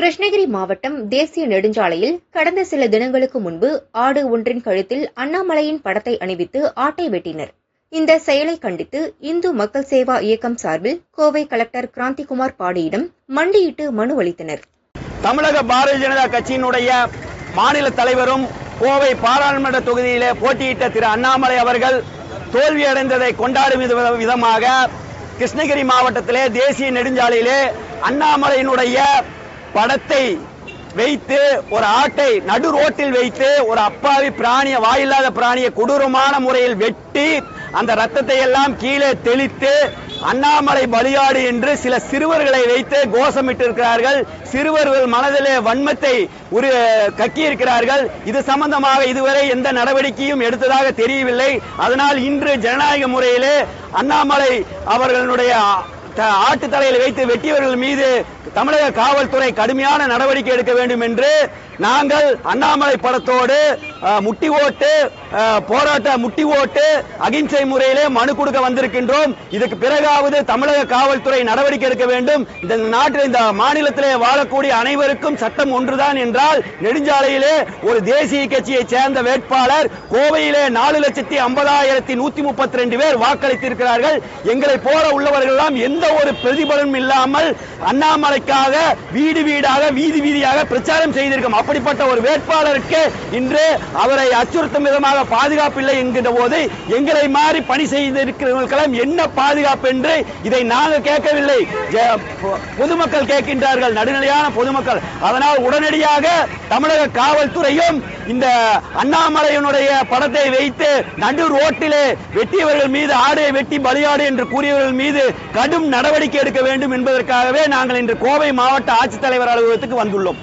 கிருஷ்ணகிரி மாவட்டம் தேசிய நெடுஞ்சாலையில் கடந்த சில தினங்களுக்கு முன்பு ஆடு ஒன்றின் கழுத்தில் அண்ணாமலையின் படத்தை அணிவித்து ஆட்டை வெட்டினர். இந்த செயலை கண்டித்து இந்து மக்கள் சேவா இயக்கம் சார்பில் கோவை கலெக்டர் கிராந்திகுமார் பாடியிடம் மண்டியிட்டு மனு அளித்தனர். தமிழக பாரதிய ஜனதா கட்சியினுடைய மாநில தலைவரும் கோவை பாராளுமன்ற தொகுதியிலே போட்டியிட்ட திரு அண்ணாமலை அவர்கள் தோல்வியடைந்ததை கொண்டாடும் விதமாக கிருஷ்ணகிரி மாவட்டத்திலே தேசிய நெடுஞ்சாலையிலே அண்ணாமலையினுடைய படத்தை வைத்து ஒரு ஆட்டை நடு ரோட்டில் வைத்து ஒரு அப்பாவி பிராணிய வாயில்லாத பிராணியை கொடூரமான முறையில் வெட்டி அந்த ரத்தத்தை எல்லாம் கீழே தெளித்து அண்ணாமலை பலியாடு என்று சில சிறுவர்களை வைத்து கோஷமிட்டு இருக்கிறார்கள் சிறுவர்கள் மனதிலே வன்மத்தை ஒரு கக்கி இருக்கிறார்கள் இது சம்பந்தமாக இதுவரை எந்த நடவடிக்கையும் எடுத்ததாக தெரியவில்லை. அதனால் இன்று ஜனநாயக முறையிலே அண்ணாமலை அவர்களுடைய ஆட்டு தலையில் வைத்து வெட்டியவர்கள் மீது தமிழக காவல்துறை கடுமையான நடவடிக்கை எடுக்க வேண்டும் என்று நாங்கள் அண்ணாமலை படத்தோடு முட்டி ஓட்டு போராட்ட முட்டி ஓட்டு அகிம்சை முறையிலே மனு கொடுக்க வந்திருக்கின்றோம். இதுக்கு பிறகாவது தமிழக காவல்துறை நடவடிக்கை எடுக்க வேண்டும். இந்த நாட்டில் இந்த மாநிலத்திலே வாழக்கூடிய அனைவருக்கும் சட்டம் ஒன்றுதான் என்றால் நெடுஞ்சாலையிலே ஒரு தேசிய கட்சியை சேர்ந்த வேட்பாளர் கோவையிலே நாலு லட்சத்தி ஐம்பதாயிரத்தி நூத்தி முப்பத்தி ரெண்டு பேர் வாக்களித்திருக்கிறார்கள். எங்களை போல உள்ளவர்கள் எல்லாம் எந்த ஒரு பிரதிபலனும் இல்லாமல் அண்ணாமலைக்காக வீடு வீடாக வீதி வீதியாக பிரச்சாரம் செய்திருக்கும். அப்படிப்பட்ட ஒரு வேட்பாளருக்கு இன்று அவரை அச்சுறுத்தும் விதமாக பாதுகாப்பு இல்லை என்கின்ற போது எங்களை மாறி பணி செய்திருக்கிறவர்களுக்கெல்லாம் என்ன பாதுகாப்பு என்று இதை நாங்கள் கேட்கவில்லை. பொதுமக்கள் கேட்கின்றார்கள் நடுநிலையான பொதுமக்கள். அதனால் உடனடியாக தமிழக காவல்துறையும் இந்த அண்ணாமலையினுடைய படத்தை வைத்து நடு ரோட்டிலே வெட்டியவர்கள் மீது ஆடை வெட்டி பலியாடு என்று கூறியவர்கள் மீது கடும் நடவடிக்கை எடுக்க வேண்டும் என்பதற்காகவே நாங்கள் இன்று கோவை மாவட்ட ஆட்சித்தலைவர் அலுவலகத்துக்கு வந்துள்ளோம்.